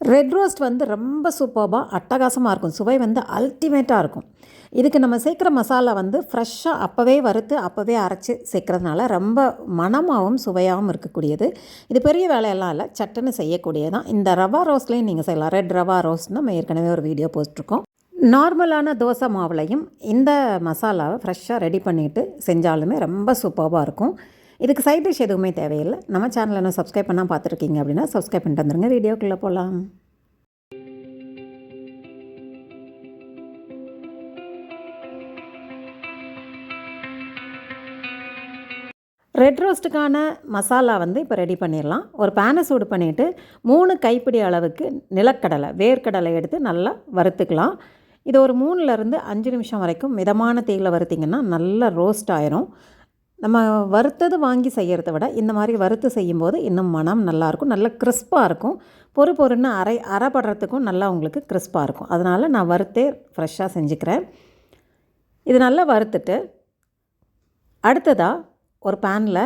Red roast வந்து ரொம்ப சூப்பர்பாக அட்டகாசமாக இருக்கும். சுவை வந்து அல்டிமேட்டாக இருக்கும். இதுக்கு நம்ம சேர்க்குற மசாலா வந்து ஃப்ரெஷ்ஷாக அப்போவே வறுத்து அப்போவே அரைச்சி சேர்க்குறதுனால ரொம்ப மனமாகவும் சுவையாகவும் இருக்கக்கூடியது. இது பெரிய வேலையெல்லாம் இல்லை. சட்டுன்னு செய்யக்கூடியதான் இந்த ரவா ரோஸ்ட்லேயும் நீங்கள் செய்யலாம். ரெட் ரவா ரோஸ்ட் நம்ம ஏற்கனவே ஒரு வீடியோ போஸ்ட்ருக்கோம் நார்மலான தோசை மாவுலையும் இந்த மசாலாவை ஃப்ரெஷ்ஷாக ரெடி பண்ணிவிட்டு செஞ்சாலுமே ரொம்ப சூப்பராக இருக்கும். இதுக்கு சைட் டிஷ் எதுவுமே தேவையில்லை. நம்ம சேனலை என்ன சப்ஸ்கிரைப் பண்ணால் பார்த்துருக்கீங்க அப்படின்னா சப்ஸ்கிரைப் பண்ணிட்டு வந்துருங்க. வீடியோக்குள்ளே போகலாம் ரெட் ரோஸ்ட்டுக்கான மசாலா வந்து இப்போ ரெடி பண்ணிடலாம். ஒரு பேனை சூடு பண்ணிவிட்டு மூணு கைப்பிடி அளவுக்கு நிலக்கடலை வேர்க்கடலை எடுத்து நல்லா வறுத்துக்கலாம். இது ஒரு மூணுலேருந்து அஞ்சு நிமிஷம் வரைக்கும் மிதமான தீயில் வறுத்திங்கன்னா நல்லா ரோஸ்ட் ஆயிரும். நம்ம வறுத்தது வாங்கி செய்கிறத விட இந்த மாதிரி வறுத்து செய்யும்போது இன்னும் மனம் நல்லாயிருக்கும் நல்ல கிறிஸ்பாக இருக்கும். பொறு பொறுன்னு அரை அரைப்படுறதுக்கும் நல்லா உங்களுக்கு கிறிஸ்பாக இருக்கும். அதனால் நான் வறுத்தே ஃப்ரெஷ்ஷாக செஞ்சுக்கிறேன். இது நல்லா வறுத்துட்டு அடுத்ததாக ஒரு பேனில்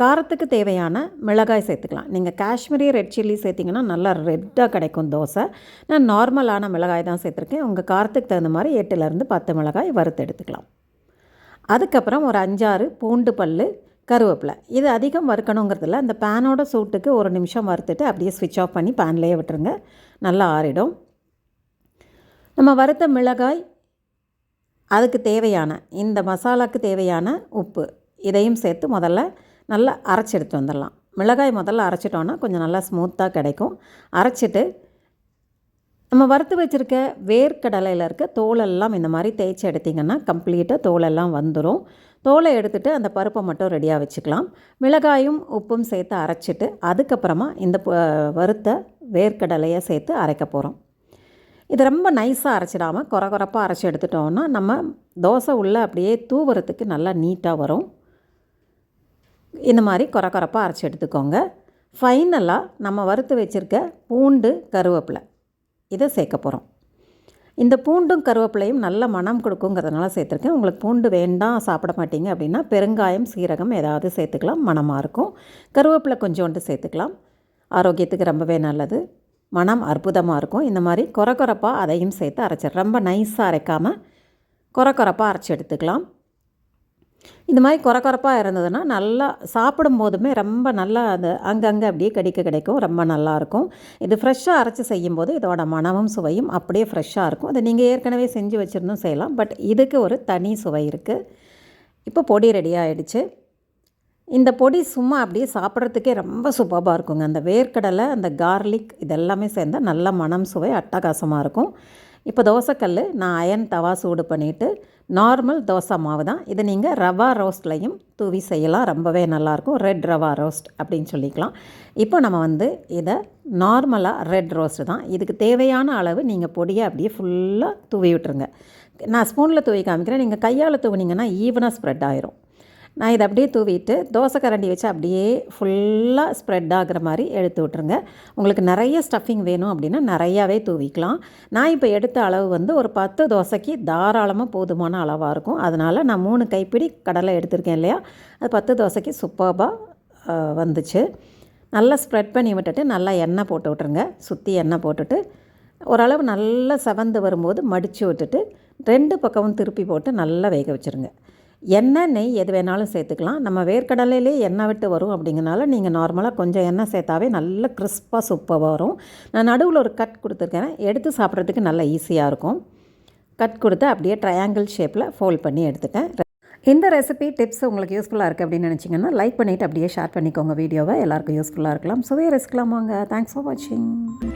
காரத்துக்கு தேவையான மிளகாய் சேர்த்துக்கலாம். நீங்கள் காஷ்மீரி ரெட் சில்லி சேர்த்திங்கன்னா நல்லா ரெட்டாக கிடைக்கும் தோசை. நான் நார்மலான மிளகாய் தான் சேர்த்துருக்கேன். உங்கள் காரத்துக்கு தகுந்த மாதிரி எட்டுலேருந்து பத்து மிளகாய் வறுத்து எடுத்துக்கலாம். அதுக்கப்புறம் ஒரு அஞ்சாறு பூண்டு பல் கருவேப்பிலை. இது அதிகம் வறுக்கணுங்கிறதுல அந்த பேனோட சூட்டுக்கு ஒரு நிமிஷம் வறுத்துட்டு அப்படியே ஸ்விட்ச் ஆஃப் பண்ணி பேன்லேயே விட்டுருங்க. நல்லா ஆறிடும். நம்ம வறுத்த மிளகாய் அதுக்கு தேவையான இந்த மசாலாவுக்கு தேவையான உப்பு இதையும் சேர்த்து முதல்ல நல்லா அரைச்சி எடுத்து வந்துடலாம். மிளகாய் முதல்ல அரைச்சிட்டோன்னா கொஞ்சம் நல்லா ஸ்மூத்தாக கிடைக்கும். அரைச்சிட்டு நம்ம வறுத்து வச்சுருக்க வேர்க்கடலையில் இருக்க தோலெல்லாம் இந்த மாதிரி தேய்ச்சி எடுத்திங்கன்னா கம்ப்ளீட்டாக தோலெல்லாம் வந்துடும் தோலை எடுத்துகிட்டு அந்த பருப்பை மட்டும் ரெடியாக வச்சுக்கலாம். மிளகாயும் உப்பும் சேர்த்து அரைச்சிட்டு அதுக்கப்புறமா இந்த வறுத்த வேர்க்கடலையை சேர்த்து அரைக்க போகிறோம் இது ரொம்ப நைஸாக அரைச்சிடாமல் குறை குறப்பாக அரைச்சி எடுத்துட்டோன்னா நம்ம தோசை உள்ளே அப்படியே தூவுறதுக்கு நல்லா நீட்டாக வரும். இந்த மாதிரி குறை குறப்பாக அரைச்சி எடுத்துக்கோங்க. ஃபைனலாக நம்ம வறுத்து வச்சுருக்க பூண்டு கருவேப்பிலை. இதை சேர்க்க போகிறோம் இந்த பூண்டும் கருவேப்பிலையும் நல்ல மனம் கொடுக்குங்கிறதுனால சேர்த்துருக்கேன். உங்களுக்கு பூண்டு வேண்டாம் சாப்பிட மாட்டீங்க அப்படின்னா பெருங்காயம் சீரகம் ஏதாவது சேர்த்துக்கலாம் மனமாக இருக்கும். கருவேப்பிலை கொஞ்சோண்டு சேர்த்துக்கலாம். ஆரோக்கியத்துக்கு ரொம்பவே நல்லது. மனம் அற்புதமாக இருக்கும். இந்த மாதிரி குறை குறப்பாக அதையும் சேர்த்து அரைச்சி ரொம்ப நைஸாக அரைக்காமல் குறை குறப்பாக அரைச்சி எடுத்துக்கலாம். இந்த மாதிரி குறை குறப்பாக இருந்ததுன்னா நல்லா சாப்பிடும் போதுமே ரொம்ப நல்லா அது அங்கங்கே அப்படியே கடிக்க கிடைக்கும். ரொம்ப நல்லாயிருக்கும் இது ஃப்ரெஷ்ஷாக அரைச்சி செய்யும்போது இதோட மனமும் சுவையும் அப்படியே ஃப்ரெஷ்ஷாக இருக்கும். அதை நீங்கள் ஏற்கனவே செஞ்சு வச்சுருந்தும் செய்யலாம். பட் இதுக்கு ஒரு தனி சுவை இருக்குது இப்போ பொடி ரெடி ஆகிடுச்சு இந்த பொடி சும்மா அப்படியே சாப்பிட்றதுக்கே ரொம்ப சூப்பராக இருக்குங்க. அந்த வேர்க்கடலை அந்த கார்லிக் இதெல்லாமே சேர்ந்தால் நல்ல மனம் சுவை அட்டகாசமாக இருக்கும். இப்போ தோசைக்கல் நான் அயன் தவா சூடு பண்ணிவிட்டு நார்மல் தோசை மாவு தான். இதை நீங்கள் ரவா ரோஸ்ட்லையும் தூவி செய்யலாம். ரொம்பவே நல்லாயிருக்கும். ரெட் ரவா ரோஸ்ட் அப்படின்னு சொல்லிக்கலாம். இப்போ நம்ம வந்து இதை நார்மலாக ரெட் ரோஸ்ட்டு தான். இதுக்கு தேவையான அளவு நீங்கள் பொடியை அப்படியே ஃபுல்லாக தூவி விட்டுருங்க. நான் ஸ்பூனில் தூவி காமிக்கிறேன். நீங்கள் கையால் தூவினீங்கன்னா ஈவனாக ஸ்ப்ரெட் ஆயிரும். நான் இதை அப்படியே தூவிட்டு தோசை கரண்டி வச்சு அப்படியே ஃபுல்லாக ஸ்ப்ரெட் ஆகிற மாதிரி எடுத்து விட்ருங்க உங்களுக்கு நிறைய ஸ்டஃபிங் வேணும் அப்படின்னா நிறையாவே தூவிக்கலாம். நான் இப்போ எடுத்த அளவு வந்து ஒரு பத்து தோசைக்கு தாராளமாக போதுமான அளவாக இருக்கும். அதனால் நான் மூணு கைப்பிடி கடலை எடுத்திருக்கேன் இல்லையா? அது பத்து தோசைக்கு சூப்பராக வந்துச்சு. நல்லா ஸ்ப்ரெட் பண்ணி விட்டுட்டு நல்லா எண்ணெய் போட்டு விட்ருங்க சுற்றி எண்ணெய் போட்டுட்டு ஓரளவு நல்லா செவந்து வரும்போது மடித்து விட்டுட்டு ரெண்டு பக்கமும் திருப்பி போட்டு நல்லா வேக வச்சுருங்க. எண்ணெய் நெய் எது வேணாலும் சேர்த்துக்கலாம். நம்ம வேர்க்கடலையிலே எண்ணெய் விட்டு வரும் அப்படிங்கிறனால நீங்கள் நார்மலாக கொஞ்சம் எண்ணெய் சேர்த்தாவே நல்ல கிறிஸ்பாக சூப்பாக வரும். நான் நடுவில் ஒரு கட் கொடுத்துருக்கேன். எடுத்து சாப்பிட்றதுக்கு நல்லா ஈஸியாக இருக்கும். கட் கொடுத்து அப்படியே ட்ரையாங்கிள் ஷேப்பில் ஃபோல்ட் பண்ணி எடுத்துட்டேன். இந்த ரெசிபி டிப்ஸ் உங்களுக்கு யூஸ்ஃபுல்லாக இருக்குது அப்படின்னு நினச்சிங்கன்னா லைக் பண்ணிவிட்டு அப்படியே ஷேர் பண்ணிக்கோங்க வீடியோவை. எல்லாருக்கும் யூஸ்ஃபுல்லாக இருக்கலாம். சுவையை ரசிக்கலாம் வாங்க. தேங்க்ஸ் ஃபார் வாட்சிங்